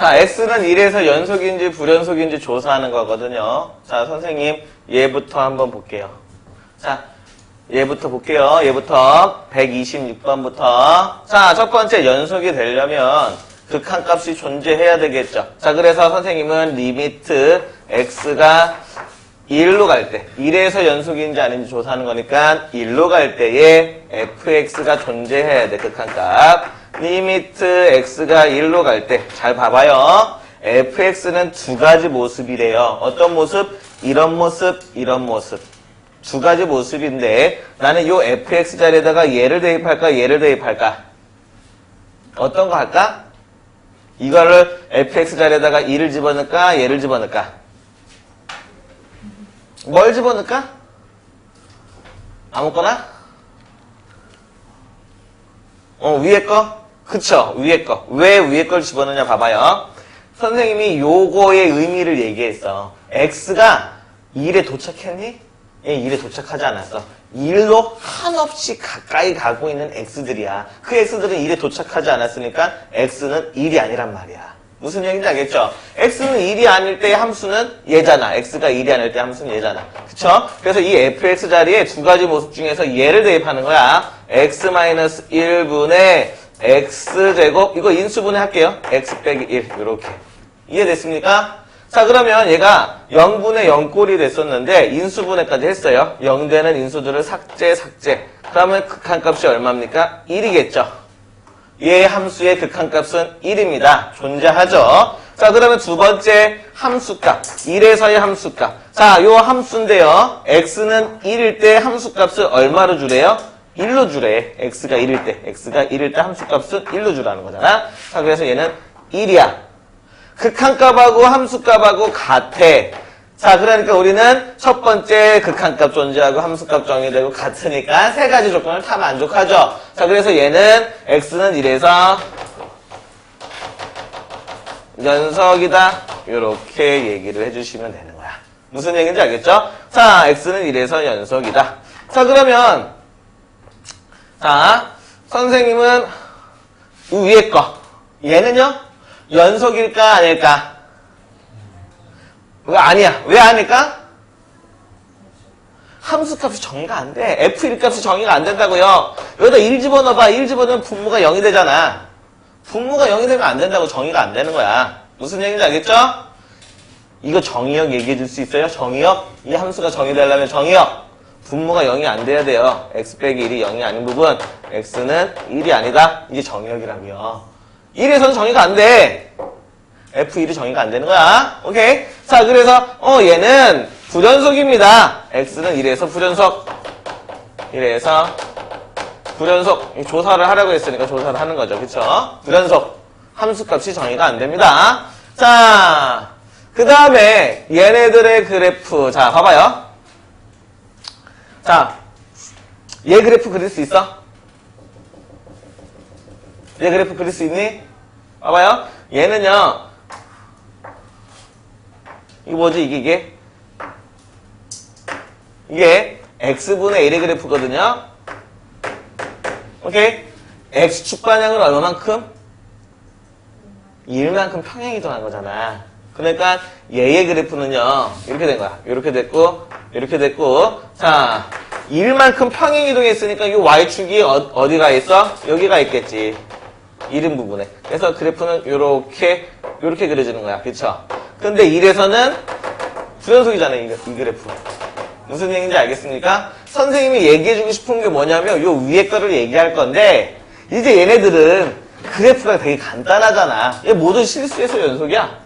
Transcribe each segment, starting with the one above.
자, x는 1에서 연속인지 불연속인지 조사하는 거거든요. 자, 선생님, 얘부터 한번 볼게요. 자, 얘부터 볼게요. 얘부터 126번부터. 자, 첫 번째 연속이 되려면 극한값이 존재해야 되겠죠. 자, 그래서 선생님은 리미트 x가 1로 갈 때, 1에서 연속인지 아닌지 조사하는 거니까 1로 갈 때에 fx가 존재해야 돼, 극한값. 리미트 x가 1로 갈 때, 잘 봐봐요. fx는 두 가지 모습이래요. 어떤 모습? 이런 모습, 이런 모습. 두 가지 모습인데, 나는 요 fx 자리에다가 얘를 대입할까, 얘를 대입할까? 어떤 거 할까? 이거를 fx 자리에다가 2를 집어넣을까, 얘를 집어넣을까? 뭘 집어넣을까? 아무거나? 어, 위에 거? 그쵸, 위에 거. 왜 위에 걸 집어넣냐 봐봐요. 선생님이 요거의 의미를 얘기했어. x가 1에 도착했니? 예, 1에 도착하지 않았어. 1로 한없이 가까이 가고 있는 x들이야. 그 x들은 1에 도착하지 않았으니까 x는 1이 아니란 말이야. 무슨 얘기인지 알겠죠? x는 1이 아닐 때의 함수는 얘잖아. x가 1이 아닐 때 함수는 얘잖아. 그쵸? 그래서 이 fx 자리에 두 가지 모습 중에서 얘를 대입하는 거야. x-1분의 x제곱 이거 인수분해 할게요. x 빼기 1 이렇게. 이해됐습니까? 자 그러면 얘가 0분의 0꼴이 됐었는데 인수분해까지 했어요. 0되는 인수들을 삭제 삭제. 그러면 극한값이 얼마입니까? 1이겠죠. 얘 함수의 극한값은 1입니다. 존재하죠. 자, 그러면 두 번째 함수값. 1에서의 함수값. 자, 요 함수인데요. x는 1일 때 함수값을 얼마로 주래요? 1로 주래. x가 1일 때. x가 1일 때 함수값은 1로 주라는 거잖아. 자, 그래서 얘는 1이야. 극한값하고 함수값하고 같아. 자, 그러니까 우리는 첫 번째 극한값 존재하고 함수값 정의되고 같으니까 세 가지 조건을 다 만족하죠. 자, 그래서 얘는 x는 1에서 연석이다. 이렇게 얘기를 해주시면 되는 거야. 무슨 얘기인지 알겠죠? 자, x는 1에서 연석이다. 자, 그러면 자, 선생님은 이 위에 거 얘는요? 연속일까 아닐까? 왜 아니야? 왜 아닐까? 함수값이 정의가 안 돼. F1 값이 정의가 안 된다고요. 여기다 1 집어넣어봐. 1 집어넣으면 분모가 0이 되잖아. 분모가 0이 되면 안 된다고 정의가 안 되는 거야. 무슨 얘기인지 알겠죠? 이거 정의역 얘기해 줄 수 있어요? 정의역? 이 함수가 정의되려면 정의역. 분모가 0이 안 돼야 돼요. x 빼기 1이 0이 아닌 부분. x는 1이 아니다. 이게 정의역이라고요. 1에서는 정의가 안 돼. F1이 정의가 안 되는 거야. 오케이? 자, 그래서, 어, 얘는 불연속입니다. X는 1에서 불연속. 1에서 불연속. 이 조사를 하라고 했으니까 조사를 하는 거죠. 그쵸? 불연속. 함수값이 정의가 안 됩니다. 자, 그 다음에 얘네들의 그래프. 자, 봐봐요. 자, 얘 그래프 그릴 수 있어? 얘 그래프 그릴 수 있니? 봐봐요. 얘는요. 이거 뭐지? 이게 이게? 이게 x분의 1의 그래프거든요. 오케이? x축 반향은 얼마만큼? 1만큼 평행 이동한 거잖아. 그러니까 얘의 그래프는요. 이렇게 된 거야. 이렇게 됐고 이렇게 됐고 자 1만큼 평행 이동했으니까 이 y축이 어, 디가 있어? 여기가 있겠지. 이름 부분에. 그래서 그래프는 이렇게 이렇게 그려지는 거야. 그쵸? 근데 1에서는 불연속이잖아, 이, 이 그래프. 무슨 얘기인지 알겠습니까? 선생님이 얘기해주고 싶은 게 뭐냐면 요 위에 거를 얘기할 건데 이제 얘네들은 그래프가 되게 간단하잖아. 얘 모두 실수해서 연속이야.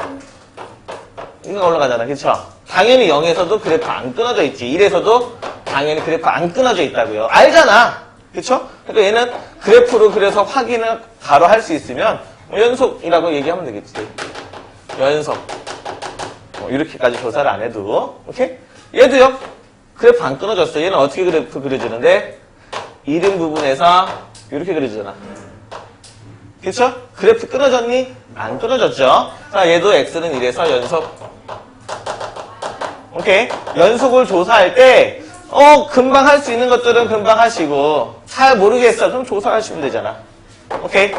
이거 올라가잖아. 그쵸? 당연히 0에서도 그래프 안 끊어져 있지. 1에서도 당연히 그래프 안 끊어져 있다고요. 알잖아. 그쵸? 그러니까 얘는 그래프로 그래서 확인을 바로 할 수 있으면 뭐 연속이라고 얘기하면 되겠지. 연속. 뭐 이렇게까지 조사를 안 해도. 오케이? 얘도요. 그래프 안 끊어졌어. 얘는 어떻게 그래프 그려주는데? 이름 부분에서 이렇게 그려주잖아. 그쵸? 그래프 끊어졌니? 안 끊어졌죠? 자, 얘도 x는 1에서 연속. 오케이? 연속을 조사할 때, 어, 금방 할 수 있는 것들은 금방 하시고, 잘 모르겠어. 그럼 조사하시면 되잖아. 오케이?